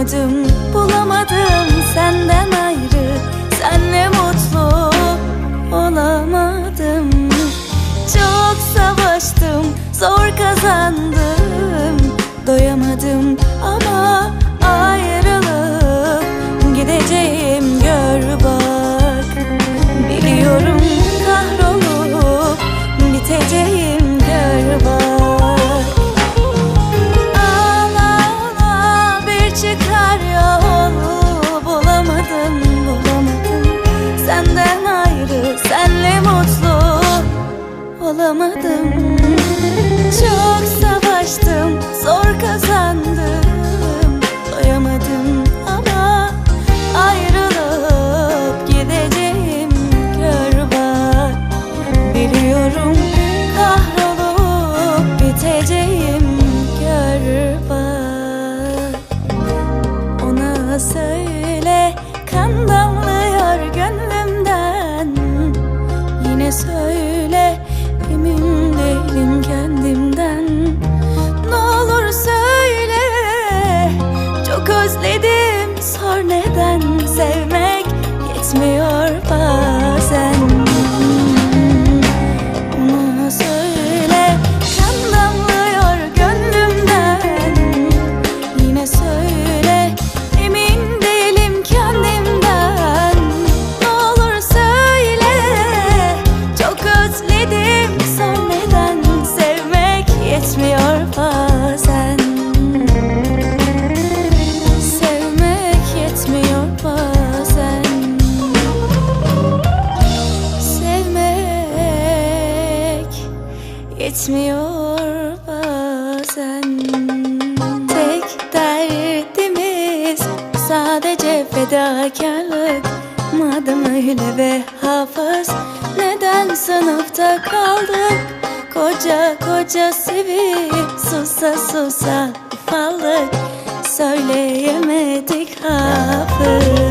Aramadım bulamadım senden ayrı. Senle mutlu olamadım. Çok savaştım zor kazandım. is her yetmiyor bazen. Tek derdimiz sadece fedakarlık. Madem öyle ve hafız neden sınıfta kaldık? Koca koca sevi susa susa ufaldık. Söyleyemedik hafız.